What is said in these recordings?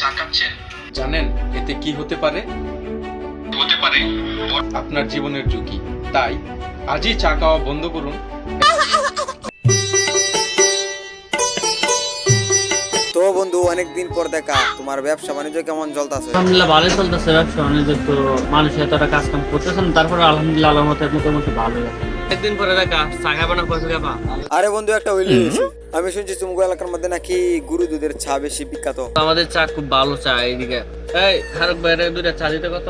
চা খাচ্ছেন জানেন এতে কি হতে পারে? হতে পারে। আপনার জীবনের ঝুঁকি। তাই আজই চা খাওয়া বন্ধ করুন। তো বন্ধু অনেকদিন পর দেখা। তোমার ব্যবসা বাণিজ্য কেমন চলতেছে? আলহামদুলিল্লাহ ভালোই চলতেছে ব্যবসা বাণিজ্য। তো মানুষ এতটা কাজ কাম করতেছেন তারপরে আলহামদুলিল্লাহ আল্লাহর মতো মোটামুটি ভালো আছে। একদিন পরে দেখা চা খাবে না খাবা আরে বন্ধু একটা হইলি আমি শুনছি চুমকু এলাকার মধ্যে নাকি গুরু দুধের চা বেশি বিখ্যাত। আমাদের চা খুব ভালো চা এইদিকে। এই ফারুক বাইরে দুইটা চা দিতে কত?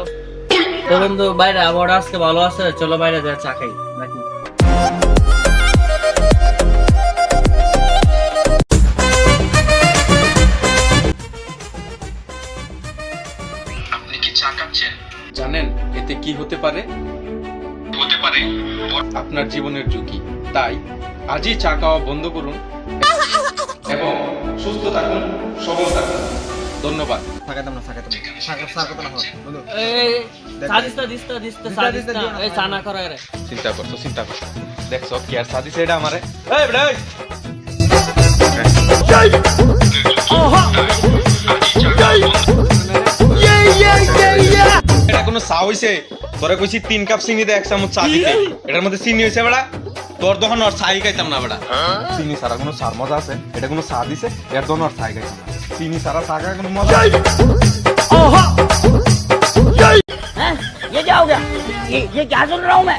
তো বন্ধু বাইরে আবহাওয়া আজকে ভালো আছে চলো বাইরে যা চা খাই নাকি? আপনি কি চা খাচ্ছেন? জানেন এতে কি হতে পারে? হতে পারে। আপনার জীবনের ঝুঁকি। তাই আজই চা খাওয়া বন্ধ করুন এবং সুস্থ থাকুন সবল থাকুন। ধন্যবাদ। না চিন্তা করছ চিন্তা করছ। দেখছ কি আর সাদি সেটা আমারে? এই বেটা এটা কোনো হইছে? তোরে কইছি তিন কাপ চিনি দে এক চামচ চা দিতে এটার মধ্যে চিনি হইছে বেড়া তোর তখন আর চাই খাইতাম না বেড়া চিনি ছাড়া কোনো সার মজা আছে এটা কোনো চা দিছে এর তখন আর চাই খাইতাম না চিনি ছাড়া চা খায় কোনো মজা ये क्या हो गया ये ये क्या सुन रहा हूँ मैं